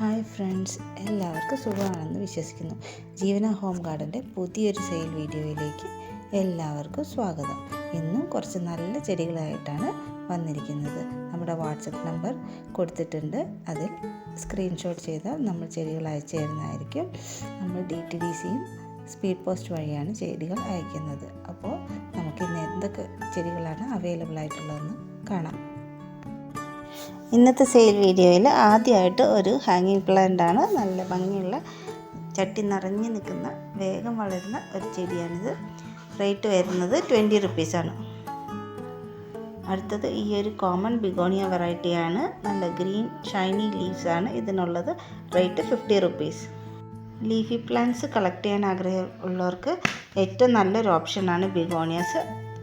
Hi friends എല്ലാവർക്കും സുഖമാണെന്ന് വിശ്വസിക്കുന്നു. ജീവന ഹോം ഗാർഡന്റെ പുതിയൊരു സെയിൽ വീഡിയോയിലേക്ക് എല്ലാവർക്കും സ്വാഗതം. ഇന്നും കുറച്ച് നല്ല ചെടികളായിട്ടാണ് വന്നിരിക്കുന്നത്. നമ്മുടെ വാട്സപ്പ് നമ്പർ കൊടുത്തിട്ടുണ്ട്. അതിൽ സ്ക്രീൻഷോട്ട് ചെയ്താൽ നമ്മൾ ചെടികൾ അയച്ചു തരുന്നതായിരിക്കും. നമ്മൾ ഡി ടി ഡി സിയും സ്പീഡ് പോസ്റ്റ് വഴിയാണ് ചെടികൾ അയക്കുന്നത്. അപ്പോൾ നമുക്ക് ഇന്ന് എന്തൊക്കെ ചെടികളാണ് അവൈലബിൾ ആയിട്ടുള്ളതെന്ന് കാണാം. ഇന്നത്തെ സെയിൽ വീഡിയോയിൽ ആദ്യമായിട്ട് ഒരു ഹാങ്ങിങ് പ്ലാന്റ് ആണ്. നല്ല ഭംഗിയുള്ള ചട്ടി നിറഞ്ഞു നിൽക്കുന്ന വേഗം വളരുന്ന ഒരു ചെടിയാണിത്. റേറ്റ് വരുന്നത് ട്വന്റി റുപ്പീസാണ് അടുത്തത് ഈ ഒരു കോമൺ ബിഗോണിയ വെറൈറ്റിയാണ് നല്ല ഗ്രീൻ ഷൈനി ലീവ്സ് ആണ്. ഇതിനുള്ളത് rate fifty rupees leafy plants collect ചെയ്യാൻ ആഗ്രഹം ഉള്ളവർക്ക് ഏറ്റവും നല്ലൊരു ഓപ്ഷനാണ് ബിഗോണിയാസ്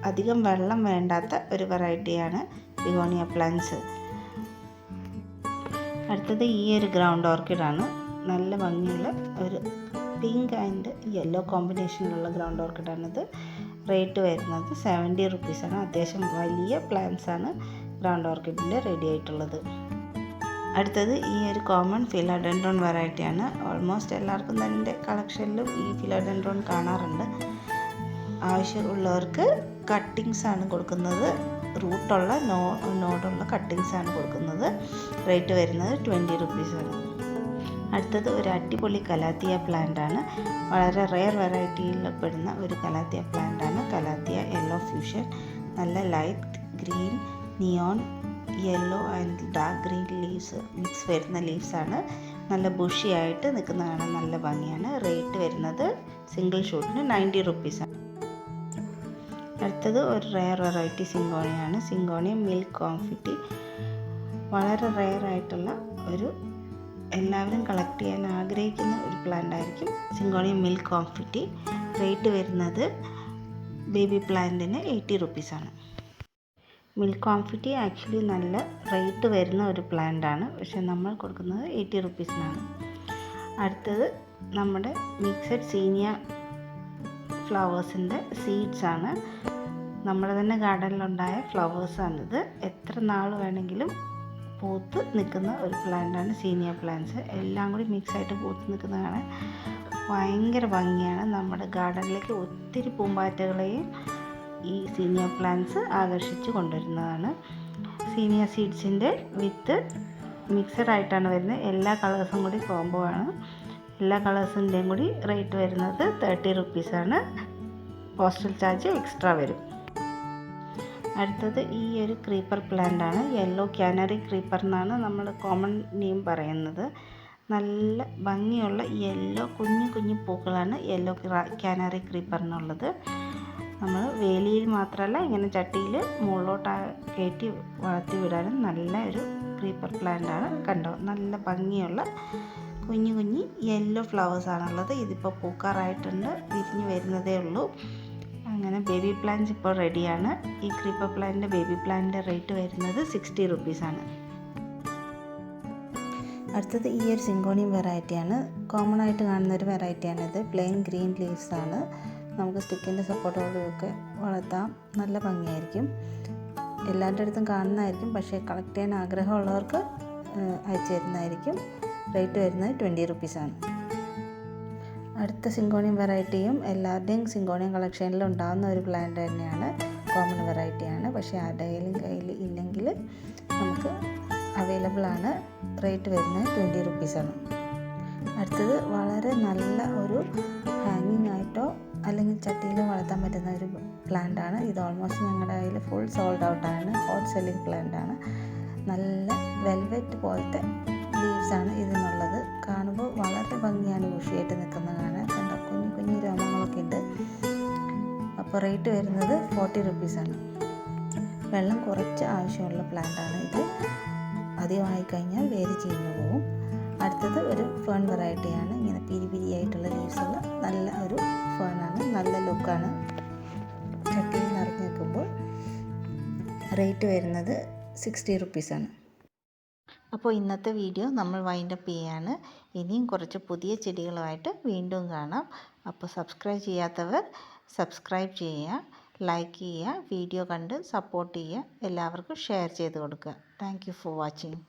അധികം വെള്ളം വേണ്ടാത്ത ഒരു വെറൈറ്റിയാണ് ബിഗോണിയ പ്ലാന്റ്സ് അടുത്തത് ഈ ഒരു ഗ്രൗണ്ട് ഓർക്കിഡാണ് നല്ല ഭംഗിയുള്ള ഒരു പിങ്ക് ആൻഡ് യെല്ലോ കോമ്പിനേഷനിലുള്ള ഗ്രൗണ്ട് ഓർക്കിഡാണിത് റേറ്റ് വരുന്നത് സെവന്റി റുപ്പീസാണ് അത്യാവശ്യം വലിയ പ്ലാന്റ്സ് ആണ് ഗ്രൗണ്ട് ഓർക്കിഡിന്റെ റെഡി ആയിട്ടുള്ളത്. അടുത്തത് ഈ ഒരു കോമൺ ഫിലോഡെൻഡ്രോൺ വെറൈറ്റിയാണ് ഓൾമോസ്റ്റ് എല്ലാവർക്കും തന്നെ കളക്ഷനിലും ഈ ഫിലോഡെൻഡ്രോൺ കാണാറുണ്ട്. ആവശ്യമുള്ളവർക്ക് കട്ടിങ്സ് ആണ് കൊടുക്കുന്നത്. റൂട്ടുള്ള നോ നോടുള്ള കട്ടിങ്സ് ആണ് കൊടുക്കുന്നത്. റേറ്റ് വരുന്നത് ട്വന്റി റുപ്പീസാണ് അടുത്തത് ഒരു അടിപൊളി കലാത്തിയ പ്ലാന്റ് ആണ്. വളരെ റെയർ വെറൈറ്റിയിൽ പെടുന്ന ഒരു കലാത്തിയ പ്ലാന്റ് ആണ്. കലാത്തിയ യെല്ലോ ഫ്യൂഷൻ നല്ല light green neon yellow and dark green leaves mix വരുന്ന ലീവ്സാണ് നല്ല ബുഷിയായിട്ട് നിൽക്കുന്ന കാണാൻ നല്ല ഭംഗിയാണ്. റേറ്റ് വരുന്നത് സിംഗിൾ ഷൂട്ടിന് നയന്റി റുപ്പീസാണ് അടുത്തത് ഒരു റെയർ വെറൈറ്റി സിങ്കോണിയാണ് സിങ്കോണിയ മിൽക്ക് കോൺഫിറ്റി വളരെ റെയർ ആയിട്ടുള്ള ഒരു എല്ലാവരും കളക്ട് ചെയ്യാൻ ആഗ്രഹിക്കുന്ന ഒരു പ്ലാന്റ് ആയിരിക്കും സിങ്കോണിയ മിൽക്ക് കോൺഫിറ്റി റേറ്റ് വരുന്നത് ബേബി പ്ലാന്റിന് എയ്റ്റി റുപ്പീസാണ് മിൽക്ക് കോൺഫിറ്റി ആക്ച്വലി നല്ല റേറ്റ് വരുന്ന ഒരു പ്ലാന്റ് ആണ്. പക്ഷെ നമ്മൾ കൊടുക്കുന്നത് എയ്റ്റി റുപ്പീസിനാണ് അടുത്തത് നമ്മുടെ മിക്സഡ് സീനിയ ഫ്ലവേഴ്സിന്റെ സീഡ്സ് ആണ് നമ്മുടെ തന്നെ ഗാർഡനിലുണ്ടായ ഫ്ലവേഴ്സാണിത്. എത്ര നാൾ വേണമെങ്കിലും പൂത്ത് നിൽക്കുന്ന ഒരു പ്ലാന്റാണ് സീനിയർ പ്ലാന്റ്സ്. എല്ലാം കൂടി മിക്സ് ആയിട്ട് പൂത്ത് നിൽക്കുന്നതാണ് ഭയങ്കര ഭംഗിയാണ്. നമ്മുടെ ഗാർഡനിലേക്ക് ഒത്തിരി പൂമ്പാറ്റകളെയും ഈ സീനിയർ പ്ലാന്റ്സ് ആകർഷിച്ച് കൊണ്ടുവരുന്നതാണ്. സീനിയർ സീഡ്സിന്റെ വിത്ത് മിക്സഡ് ആയിട്ടാണ് വരുന്നത്. എല്ലാ കളേഴ്സും കൂടി കോംബോ ആണ്. എല്ലാ കളേഴ്സിന്റെയും കൂടി റേറ്റ് വരുന്നത് തേർട്ടി റുപ്പീസാണ്. പോസ്റ്റൽ ചാർജ് എക്സ്ട്രാ വരും. അടുത്തത് ഈ ഒരു ക്രീപ്പർ പ്ലാന്റ് ആണ്. യെല്ലോ ക്യാനറി ക്രീപ്പർ എന്നാണ് നമ്മൾ കോമൺ നെയിം പറയുന്നത്. നല്ല ഭംഗിയുള്ള യെല്ലോ കുഞ്ഞു കുഞ്ഞു പൂക്കളാണ് യെല്ലോ ക്യാനറി ക്രീപ്പർ എന്നുള്ളത്. നമ്മൾ വേലിയിൽ മാത്രമല്ല ഇങ്ങനെ ചട്ടിയിൽ മുകളിലോട്ട് കയറ്റി വളർത്തി വിടാനും നല്ല ഒരു ക്രീപ്പർ പ്ലാന്റ് ആണ്. കണ്ടോ? നല്ല ഭംഗിയുള്ള കുഞ്ഞു കുഞ്ഞി യെല്ലോ ഫ്ലവേഴ്സാണുള്ളത് ഇതിപ്പോൾ പൂക്കാറായിട്ടുണ്ട്. വിരിഞ്ഞ് വരുന്നതേ ഉള്ളൂ. അങ്ങനെ ബേബി പ്ലാന്റ്സ് ഇപ്പോൾ റെഡിയാണ് ഈ ക്രീപ്പർ പ്ലാന്റിന്റെ ബേബി പ്ലാന്റിന്റെ റേറ്റ് വരുന്നത് സിക്സ്റ്റി റുപ്പീസാണ് അടുത്തത് ഈ ഒരു സിങ്കോണിയം വെറൈറ്റിയാണ് കോമൺ ആയിട്ട് കാണുന്ന ഒരു വെറൈറ്റിയാണിത് പ്ലെയിൻ ഗ്രീൻ ലീവ്സ് ആണ്. നമുക്ക് സ്റ്റിക്കിന്റെ സപ്പോർട്ടോടെയൊക്കെ വളർത്താം. നല്ല ഭംഗിയായിരിക്കും. എല്ലാവരുടെ അടുത്തും കാണുന്നതായിരിക്കും. പക്ഷേ കളക്ട് ചെയ്യാൻ ആഗ്രഹമുള്ളവർക്ക് അയച്ചു തരുന്നതായിരിക്കും. റേറ്റ് വരുന്നത് ട്വന്റി റുപ്പീസാണ്. അടുത്ത സിങ്കോണിയം വെറൈറ്റിയും എല്ലാവരുടെയും സിങ്കോണിയം കളക്ഷനിൽ ഉണ്ടാകുന്ന ഒരു പ്ലാന്റ് തന്നെയാണ് കോമൺ വെറൈറ്റിയാണ്. പക്ഷേ ആരുടെയും കയ്യിൽ ഇല്ലെങ്കിൽ നമുക്ക് അവൈലബിൾ ആണ്. റേറ്റ് വരുന്നത് ട്വന്റി റുപ്പീസാണ്. അടുത്തത് വളരെ നല്ല ഒരു ഹാങ്ങിങ് ആയിട്ടോ അല്ലെങ്കിൽ ചട്ടിയിൽ വളർത്താൻ പറ്റുന്ന ഒരു പ്ലാന്റ് ആണ്. ഇത് ഓൾമോസ്റ്റ് ഞങ്ങളുടെ കയ്യിൽ ഫുൾ സോൾഡ് ഔട്ടാണ് ഹോട്ട് സെല്ലിംഗ് പ്ലാന്റ് ആണ്. നല്ല വെൽവെറ്റ് പോലത്തെ ലീവ്സാണ് ഇതിനുള്ളത്. കാണുമ്പോൾ വളരെ ഭംഗിയാണ് യൂഷിയായിട്ട് നിൽക്കുന്നത് കാണാൻ. കണ്ട? കുഞ്ഞു കുഞ്ഞു രോമങ്ങളൊക്കെ ഉണ്ട്. അപ്പോൾ റേറ്റ് വരുന്നത് ഫോർട്ടി റുപ്പീസാണ് വെള്ളം കുറച്ച് ആവശ്യമുള്ള പ്ലാന്റാണ് ഇത്. അധികമായി കഴിഞ്ഞാൽ വേര് ചീഞ്ഞു പോകും അടുത്തത് ഒരു ഫേൺ വെറൈറ്റിയാണ് ഇങ്ങനെ പിരി പിരിയായിട്ടുള്ള ലീവ്സുള്ള നല്ല ഒരു ഫേണാണ് നല്ല ലുക്കാണ് ചട്ടിയിൽ നിറഞ്ഞു നിൽക്കുമ്പോൾ റേറ്റ് വരുന്നത് സിക്സ്റ്റി റുപ്പീസാണ് അപ്പോൾ ഇന്നത്തെ വീഡിയോ നമ്മൾ വൈൻഡപ്പ് ചെയ്യാണ്. ഇനിയും കുറച്ച് പുതിയ ചെടികളുമായിട്ട് വീണ്ടും കാണാം. അപ്പോൾ സബ്സ്ക്രൈബ് ചെയ്യാത്തവർ സബ്സ്ക്രൈബ് ചെയ്യുക ലൈക്ക് ചെയ്യുക വീഡിയോ കണ്ട് സപ്പോർട്ട് ചെയ്യുക എല്ലാവർക്കും ഷെയർ ചെയ്ത് കൊടുക്കുക. Thank for watching